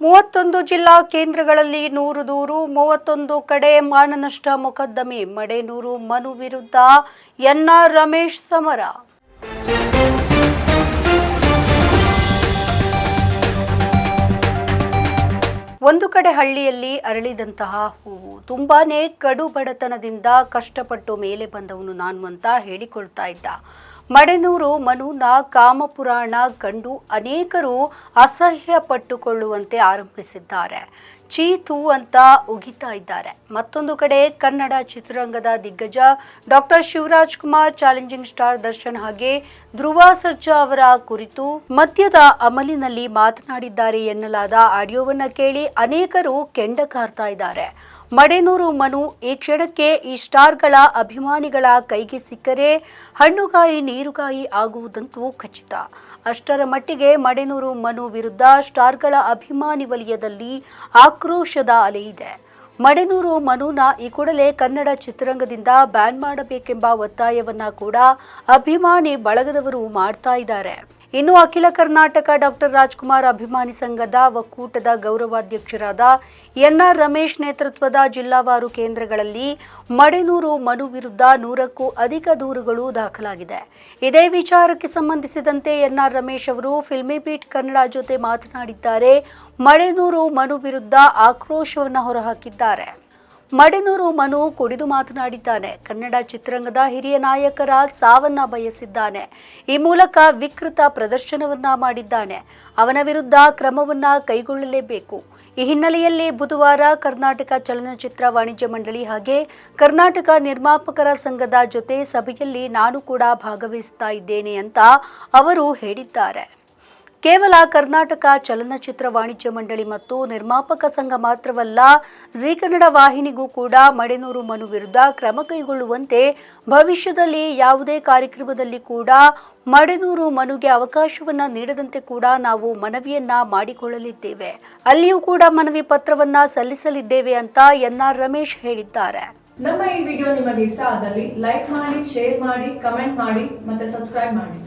ಮೂವತ್ತೊಂದು ಜಿಲ್ಲಾ ಕೇಂದ್ರಗಳಲ್ಲಿ ನೂರು ದೂರು, ಮೂವತ್ತೊಂದು ಕಡೆ ಮಾನನಷ್ಟ ಮೊಕದ್ದಮೆ, ಮಡೆನೂರು ಮನು ವಿರುದ್ಧ ಎನ್ಆರ್ ರಮೇಶ್ ಸಮರ. ಒಂದು ಕಡೆ ಹಳ್ಳಿಯಲ್ಲಿ ಅರಳಿದಂತಹ ಹೂವು, ತುಂಬಾನೇ ಕಡು ಬಡತನದಿಂದ ಕಷ್ಟಪಟ್ಟು ಮೇಲೆ ಬಂದವನು ನಾನು ಅಂತ ಹೇಳಿಕೊಳ್ತಾ ಇದ್ದ. ಮಡೆನೂರು ಮನುನ ಕಾಮಪುರಾಣ ಕಂಡು ಅನೇಕರು ಅಸಹ್ಯ ಪಟ್ಟುಕೊಳ್ಳುವಂತೆ ಆರಂಭಿಸಿದ್ದಾರೆ. ಚೀತು ಅಂತ ಉಗಿತಾ ಇದ್ದಾರೆ. ಮತ್ತೊಂದು ಕಡೆ ಕನ್ನಡ ಚಿತ್ರರಂಗದ ದಿಗ್ಗಜ doctor Shivaraj Kumar challenging star Darshan ಹಾಗೆ ಧ್ರುವ ಸರ್ಜಾ ಅವರ ಕುರಿತು ಮದ್ಯದ ಅಮಲಿನಲ್ಲಿ ಮಾತನಾಡಿದ್ದಾರೆ ಎನ್ನಲಾದ ಆಡಿಯೋವನ್ನ ಕೇಳಿ ಅನೇಕರು ಕೆಂಡ ಕಾರ್ತಾ ಇದ್ದಾರೆ. ಮಡೆನೂರು ಮನು ಈ ಕ್ಷಣಕ್ಕೆ ಈ ಸ್ಟಾರ್ಗಳ ಅಭಿಮಾನಿಗಳ ಕೈಗೆ ಸಿಕ್ಕರೆ ಹಣ್ಣುಗಾಯಿ ನೀರುಗಾಯಿ ಆಗುವುದಂತೂ ಖಚಿತ. ಅಷ್ಟರ ಮಟ್ಟಿಗೆ ಮಡೆನೂರು ಮನು ವಿರುದ್ಧ ಸ್ಟಾರ್ಗಳ ಅಭಿಮಾನಿ ವಲಯದಲ್ಲಿ ಆಕ್ರೋಶದ ಅಲೆ ಇದೆ. ಮಡೆನೂರು ಮನೂನ ಈ ಕೂಡಲೇ ಕನ್ನಡ ಚಿತ್ರರಂಗದಿಂದ ಬ್ಯಾನ್ ಮಾಡಬೇಕೆಂಬ ಒತ್ತಾಯವನ್ನ ಕೂಡ ಅಭಿಮಾನಿ ಬಳಗದವರು ಮಾಡ್ತಾ ಇದ್ದಾರೆ. ಇನ್ನು ಅಖಿಲ ಕರ್ನಾಟಕ ಡಾಕ್ಟರ್ ರಾಜ್ಕುಮಾರ್ ಅಭಿಮಾನಿ ಸಂಘದ ಒಕ್ಕೂಟದ ಗೌರವಾಧ್ಯಕ್ಷರಾದ ಎನ್ಆರ್ ರಮೇಶ್ ನೇತೃತ್ವದ ಜಿಲ್ಲಾವಾರು ಕೇಂದ್ರಗಳಲ್ಲಿ ಮಡೆನೂರು ಮನು ವಿರುದ್ಧ ನೂರಕ್ಕೂ ಅಧಿಕ ದೂರುಗಳು ದಾಖಲಾಗಿದೆ. ಇದೇ ವಿಚಾರಕ್ಕೆ ಸಂಬಂಧಿಸಿದಂತೆ ಎನ್ಆರ್ ರಮೇಶ್ ಅವರು ಫಿಲ್ಮಿ ಬೀಟ್ ಕನ್ನಡ ಜೊತೆ ಮಾತನಾಡಿದ್ದಾರೆ. ಮಡೆನೂರು ಮನು ವಿರುದ್ಧ ಆಕ್ರೋಶವನ್ನು ಹೊರಹಾಕಿದ್ದಾರೆ. ಮಡೆನೂರು ಮನು ಕುಡಿದು ಮಾತನಾಡಿದ್ದಾನೆ. ಕನ್ನಡ ಚಿತ್ರರಂಗದ ಹಿರಿಯ ನಾಯಕರ ಸಾವನ್ನ ಬಯಸಿದ್ದಾನೆ. ಈ ಮೂಲಕ ವಿಕೃತ ಪ್ರದರ್ಶನವನ್ನ ಮಾಡಿದ್ದಾನೆ. ಅವನ ವಿರುದ್ಧ ಕ್ರಮವನ್ನ ಕೈಗೊಳ್ಳಲೇಬೇಕು. ಈ ಹಿನ್ನೆಲೆಯಲ್ಲಿ ಬುಧವಾರ ಕರ್ನಾಟಕ ಚಲನಚಿತ್ರ ವಾಣಿಜ್ಯ ಮಂಡಳಿ ಹಾಗೆ ಕರ್ನಾಟಕ ನಿರ್ಮಾಪಕರ ಸಂಘದ ಜೊತೆ ಸಭೆಯಲ್ಲಿ ನಾನು ಕೂಡ ಭಾಗವಹಿಸ್ತಾ ಇದ್ದೇನೆ ಅಂತ ಅವರು ಹೇಳಿದ್ದಾರೆ. ಕೇವಲ ಕರ್ನಾಟಕ ಚಲನಚಿತ್ರ ವಾಣಿಜ್ಯ ಮಂಡಳಿ ಮತ್ತು ನಿರ್ಮಾಪಕ ಸಂಘ ಮಾತ್ರವಲ್ಲ, ಜೀ ಕನ್ನಡ ವಾಹಿನಿಗೂ ಕೂಡ ಮಡೆನೂರು ಮನು ವಿರುದ್ಧ ಕ್ರಮ ಕೈಗೊಳ್ಳುವಂತೆ ಭವಿಷ್ಯದಲ್ಲಿ ಯಾವುದೇ ಕಾರ್ಯಕ್ರಮದಲ್ಲಿ ಕೂಡ ಮಡೆನೂರು ಮನುಗೆ ಅವಕಾಶವನ್ನ ನೀಡದಂತೆ ಕೂಡ ನಾವು ಮನವಿಯನ್ನ ಮಾಡಿಕೊಳ್ಳಲಿದ್ದೇವೆ. ಅಲ್ಲಿಯೂ ಕೂಡ ಮನವಿ ಪತ್ರವನ್ನ ಸಲ್ಲಿಸಲಿದ್ದೇವೆ ಅಂತ ಎನ್ಆರ್ ರಮೇಶ್ ಹೇಳಿದ್ದಾರೆ. ನಮ್ಮ ಈ ವಿಡಿಯೋ ನಿಮಗೆ ಇಷ್ಟ ಆದಲ್ಲಿ ಲೈಕ್ ಮಾಡಿ, ಶೇರ್ ಮಾಡಿ, ಕಮೆಂಟ್ ಮಾಡಿ ಮತ್ತೆ ಸಬ್ಸ್ಕ್ರೈಬ್ ಮಾಡಿ.